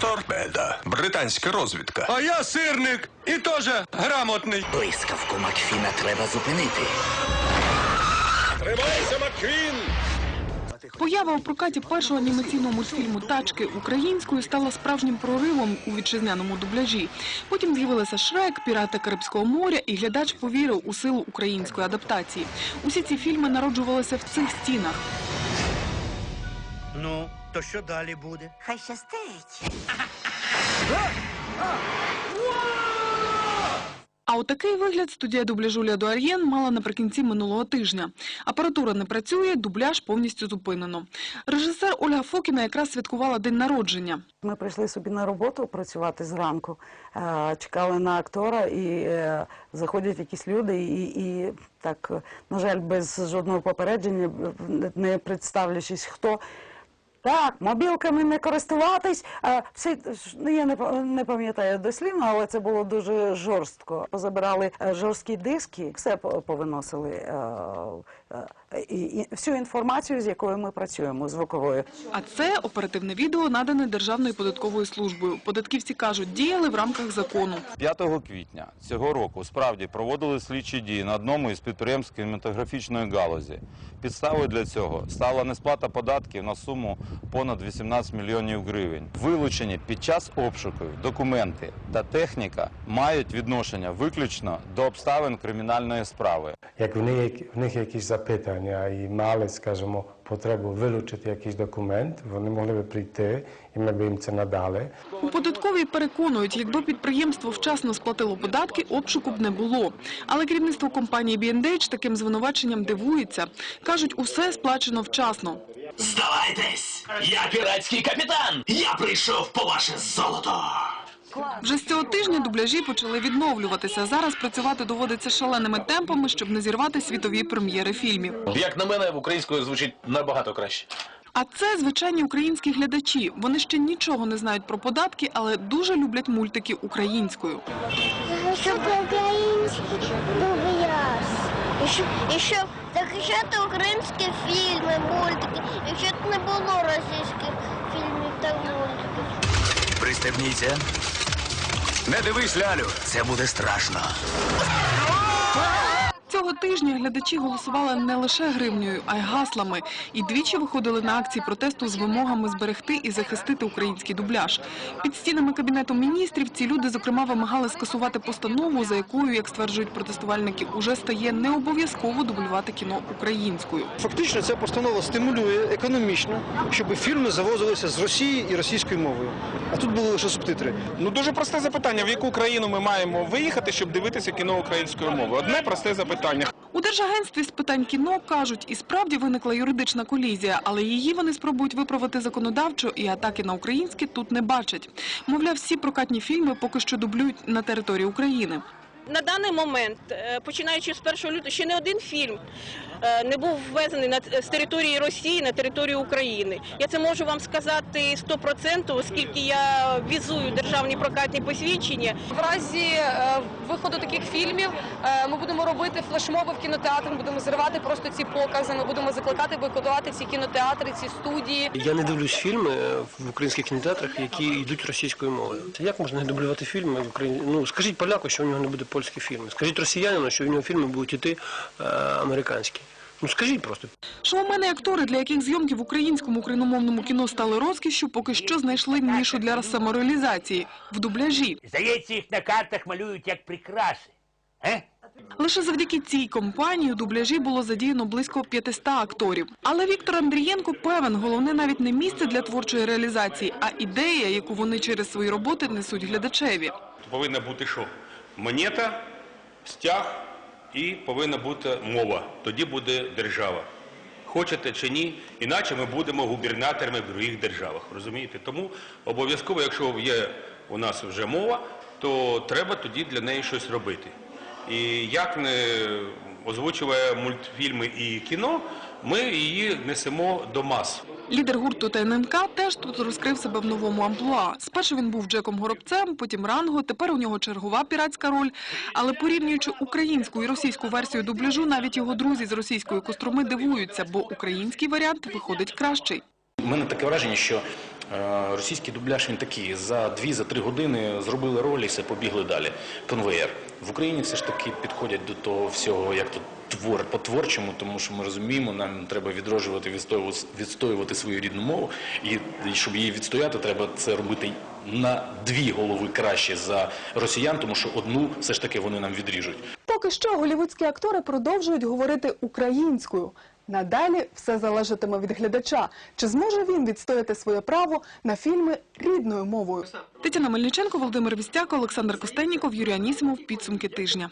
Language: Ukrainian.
Торпеда, британська розвідка. А я сирник і теж грамотний. Блискавку Макфіна треба зупинити. Тримайся, Макквін! Поява у прокаті першого анімаційного мультфільму Тачки українською стала справжнім проривом у вітчизняному дубляжі. Потім з'явилися Шрек, Пірати Карибського моря, і глядач повірив у силу української адаптації. Усі ці фільми народжувалися в цих стінах. Ну, то що далі буде? Хай щастить. А отакий вигляд студія дубляжу Лядуар'єн мала наприкінці минулого тижня. Апаратура не працює, дубляж повністю зупинено. Режисер Ольга Фокіна якраз святкувала день народження. Ми прийшли собі на роботу працювати зранку, е, чекали на актора, і е, заходять якісь люди, і, і так, на жаль, без жодного попередження, е, не представлячись хто. Так, мобілками не користуватись. А всі ну, я не не пам'ятаю дослівно, але це було дуже жорстко. Позабирали е, жорсткі диски, все по- повиносили е, е, і, і всю інформацію, з якою ми працюємо, звуковою. А це оперативне відео надане Державною податковою службою. Податківці кажуть, діяли в рамках закону. 5 квітня цього року справді проводили слідчі дії на одному із підприємств кінематографічної галузі. Підставою для цього стала несплата податків на суму понад 18 мільйонів гривень. Вилучені під час обшуків документи та техніка мають відношення виключно до обставин кримінальної справи. Як в них, в них якісь запитання і мали, скажімо, потребу вилучити якийсь документ, вони могли би прийти, і ми б їм це надали. У податковій переконують, якби підприємство вчасно сплатило податки, обшуку б не було. Але керівництво компанії B&H таким звинуваченням дивується. Кажуть, усе сплачено вчасно. Здавайтесь! Я піратський капітан! Я прийшов по ваше золото! Вже з цього тижня дубляжі почали відновлюватися. Зараз працювати доводиться шаленими темпами, щоб не зірвати світові прем'єри фільмів. Як на мене, українською звучить набагато краще. А це звичайні українські глядачі. Вони ще нічого не знають про податки, але дуже люблять мультики українською. Щоб український дубляж. І щоб, і щоб захищати українські фільми, мультики. якщо б не було російських фільмів та мультиків. Пристебніться. Не дивись, лялю! Це буде страшно. Цього тижня глядачі голосували не лише гривнею, а й гаслами. І двічі виходили на акції протесту з вимогами зберегти і захистити український дубляж. Під стінами кабінету міністрів ці люди, зокрема, вимагали скасувати постанову, за якою, як стверджують протестувальники, уже стає не обов'язково дублювати кіно українською. Фактично ця постанова стимулює економічно, щоб фільми завозилися з Росії і російською мовою. А тут були лише субтитри. Ну дуже просте запитання: в яку країну ми маємо виїхати, щоб дивитися кіно українською мовою? Одне просте запитання. У Держагентстві з питань кіно кажуть, і справді виникла юридична колізія, але її вони спробують виправити законодавчо, і атаки на українське тут не бачать. Мовляв, всі прокатні фільми поки що дублюють на території України. На даний момент, е, починаючи з 1 лютого, ще не один фільм е, не був ввезений на з території Росії на територію України. Я це можу вам сказати 100%, оскільки я візую державні прокатні посвідчення. В разі е, виходу таких фільмів ми будемо робити флешмоби в кінотеатрах, ми будемо зривати просто ці покази. Ми будемо закликати бойкотувати ці кінотеатри, ці студії. Я не дивлюсь фільми в українських кінотеатрах, які йдуть російською мовою. Як можна не дублювати фільми в Україні? Ну скажіть поляку, що в нього не буде польських фільмів. Скажіть росіянину, що в нього фільми будуть іти е, американські. Ну скажіть просто. Шоумени актори, для яких зйомки в українському україномовному кіно стали розкішшю, поки що знайшли нішу для самореалізації в дубляжі. Здається, їх на картах малюють як прикраси. Е? Лише завдяки цій компанії у дубляжі було задіяно близько 500 акторів. Але Віктор Андрієнко певен, головне навіть не місце для творчої реалізації, а ідея, яку вони через свої роботи несуть глядачеві. Повинна бути що? Монета, стяг і повинна бути мова. Тоді буде держава. Хочете чи ні, іначе ми будемо губернаторами в других державах. Розумієте? Тому обов'язково, якщо є у нас вже мова, то треба тоді для неї щось робити. І як не озвучує мультфільми і кіно, ми її несемо до мас. Лідер гурту ТННК теж тут розкрив себе в новому амплуа. Спершу він був Джеком Горобцем, потім Ранго, тепер у нього чергова піратська роль. Але порівнюючи українську і російську версію дубляжу, навіть його друзі з російської костроми дивуються, бо український варіант виходить кращий. У мене таке враження, що Е, Російський дубляж він такий. За 2-3 години зробили роль і все, побігли далі. Конвеєр. В Україні все ж таки підходять до того всього, як то твор по-творчому, тому що ми розуміємо, нам треба відроджувати, відстоювати, відстоювати свою рідну мову. І, і щоб її відстояти, треба це робити на дві голови краще за росіян, тому що одну все ж таки вони нам відріжуть. Поки що голівудські актори продовжують говорити українською. Надалі все залежатиме від глядача. Чи зможе він відстояти своє право на фільми рідною мовою? Тетяна Мельниченко, Володимир Вістяко, Олександр Костенніков, Юрій Анісімов. Підсумки тижня.